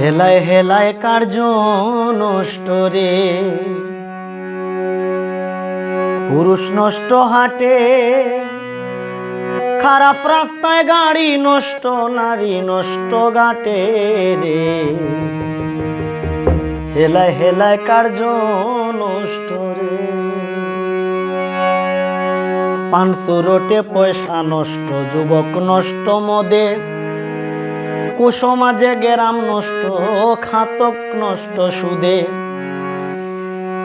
হেলায় হেলায় কার্য নষ্ট রে। পুরুষ নষ্ট হাটে, খারাপ রাস্তায় গাড়ি নষ্ট, নারী নষ্ট গাটে রে। হেলায় হেলায় কার্য নষ্ট রে। পাঁচশো রোটে পয়সা নষ্ট, যুবক নষ্ট মদে। কুসমাজে গেরাম নষ্ট, খাতক নষ্ট সুদে।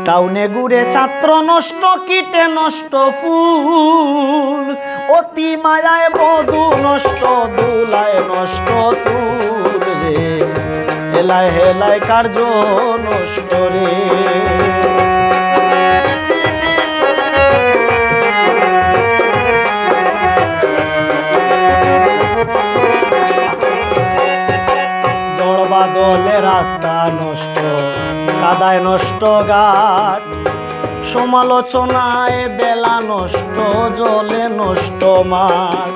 টাউনে গুড়ে ছাত্র নষ্ট, কীটে নষ্ট ফুল। অতি মায়ায় বধু নষ্ট, দুলায় নষ্ট ফুল রে। হেলায় হেলায় কার্য নষ্ট রে। নষ্ট গাট সমালোচনায় বেলা নষ্ট, জলে নষ্ট মাঠ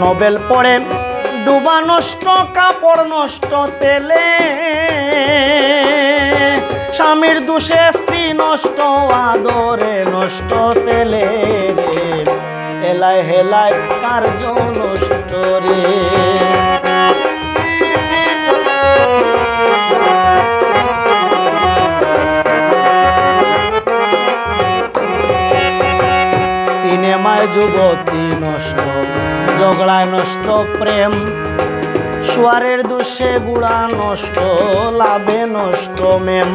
নোবেল পড়ে ডুবা নষ্ট, কাপড় নষ্ট, তেলে। স্বামীর দুষে স্ত্রী নষ্ট, আদরে নষ্ট, তেলে রে। এলায় হেলায় কার্য নষ্ট রে। যুবতী নষ্ট ঝগড়ায় নষ্ট প্রেম। সোয়ারের দোষে গুড়া নষ্ট, লাভে নষ্ট মেম।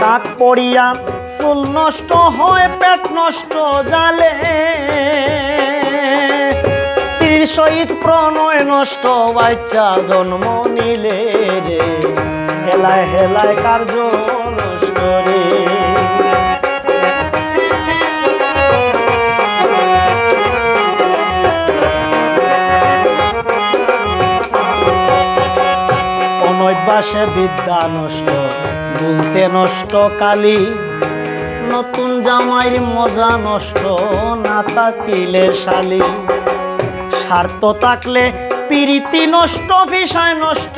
তাক পড়িয়া চুল নষ্ট হয়, পেট নষ্ট জালে। তীর সহিত প্রণয় নষ্ট, বাচ্চা জন্ম নিলে রে। হেলায় হেলায় কার্য নষ্ট রে। অনভ্যাসে বিদ্যা নষ্ট বলতে নষ্ট কালি। নতুন জামাইর মজা নষ্ট, না তাকিলে শালি। স্বার্থ থাকলে পিরিতি নষ্ট, ভিসায় নষ্ট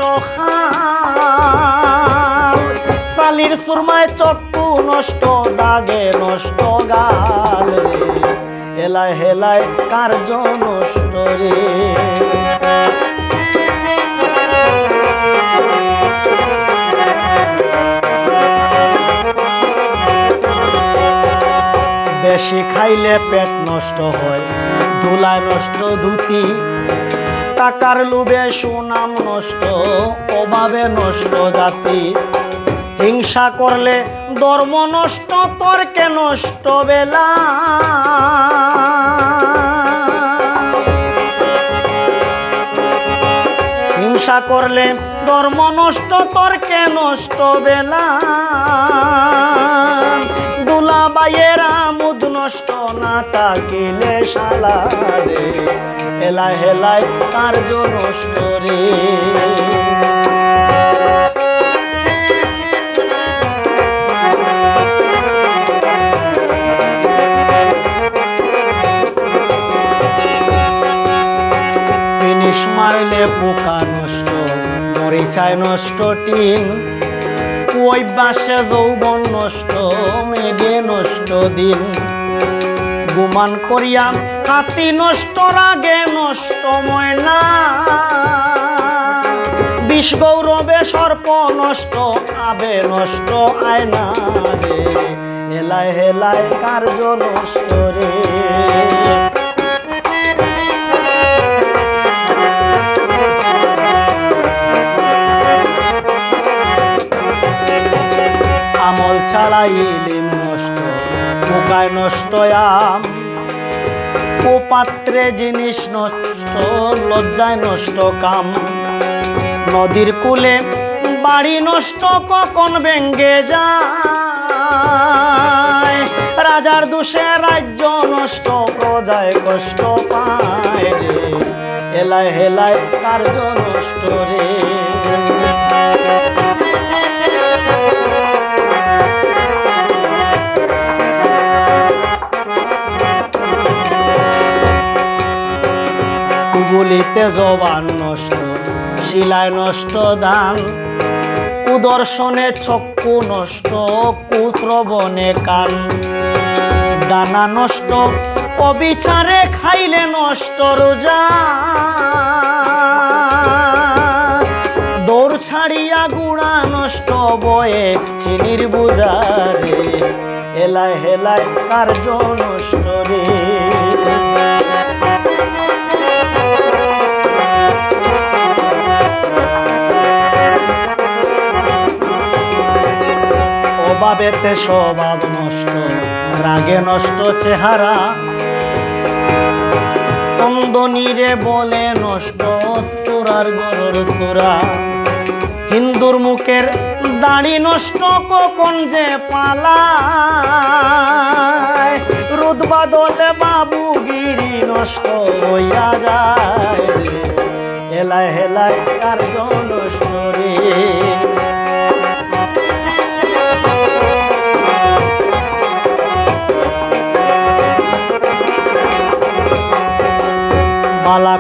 শালির সুরমায় চক্ষু নষ্ট, দাগে নষ্ট গাল। রে হেলায় হেলায় কার্য নষ্ট রে। বেশি খাইলে পেট নষ্ট হয়, ধুলায় নষ্ট ধুতি, টাকার লোভে সুনাম নষ্ট, অভাবে নষ্ট জাতি। হিংসা করলে ধর্ম নষ্ট, তর্কে নষ্ট বেলা। হিংসা করলে ধর্ম নষ্ট, তর্কে নষ্ট বেলা। দুলা বাইয়ের আমুদ নষ্ট না তাকিলে শালা রে। হেলায় হেলায় কার্য নষ্ট রে মারলে পোকা নষ্ট মরিচায় নষ্ট টিন। ওই বাসে যৌবন নষ্ট, মেঘে নষ্ট দিন। গুমান করিয়া হাতি নষ্ট, রাগে নষ্ট ময়না। বিষ গৌরবে সর্প নষ্ট, আবে নষ্ট আয়না রে। হেলায় হেলায় কার্য নষ্ট রে। ছাড়াইলেন নষ্ট পোকায় নষ্ট আম। কুপাত্রে জিনিস নষ্ট, লজ্জায় নষ্ট কাম। নদীর কূলে বাড়ি নষ্ট কখন ভেঙ্গে যায়? রাজার দোষে রাজ্য নষ্ট, প্রজায় কষ্ট পায় রে। হেলায় হেলায় কার্য নষ্ট গুলিতে জবান নষ্ট, শিলায় নষ্ট দান। কুদর্শনে চক্ষু নষ্ট, কুশ্রবণে কান। দানা নষ্ট, অবিচারে খাইলে নষ্ট রোজা। দৌড় ছাড়িয়া গুড়া নষ্ট বয়ে চিনির বুজারে এলায় হেলায় কার্য নষ্ট রে স্বভাব নষ্ট, রাগে নষ্ট চেহারা। চন্দনীরে বলে নষ্ট সুরার গরুর সুরা। হিন্দুর মুখের দাড়ি নষ্ট, কখন যে পালায়। রোদ বাদলে বাবুগিরি নষ্ট হইয়া যায়। হেলায় হেলায় কার্য নষ্ট রে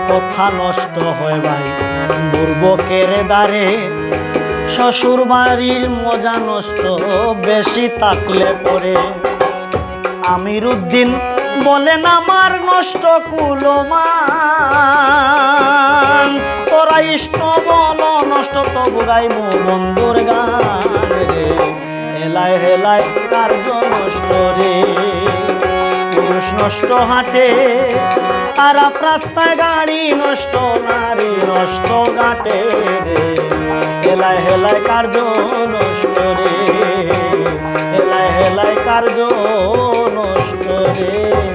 কথা নষ্ট হয় ভাই। বুর্বকের দ্বারে? শ্বশুর বাড়ির মজা নষ্ট বেশি থাকলে পরে। আমির উদ্দিন বলেন, আমার নষ্ট কুলমান। তোরা ইষ্ট বল নষ্ট তো বুড়াই বন্ধুর গান হেলায় হেলায় কার্য নষ্ট রে। পুরুষ নষ্ট হাঁটে, আর রাস্তায় গাড়ি নষ্ট, নারী নষ্ট ঘাটে রে। হেলায় হেলায় কার্য নষ্ট রে, হেলায় হেলায় কার্য নষ্ট রে।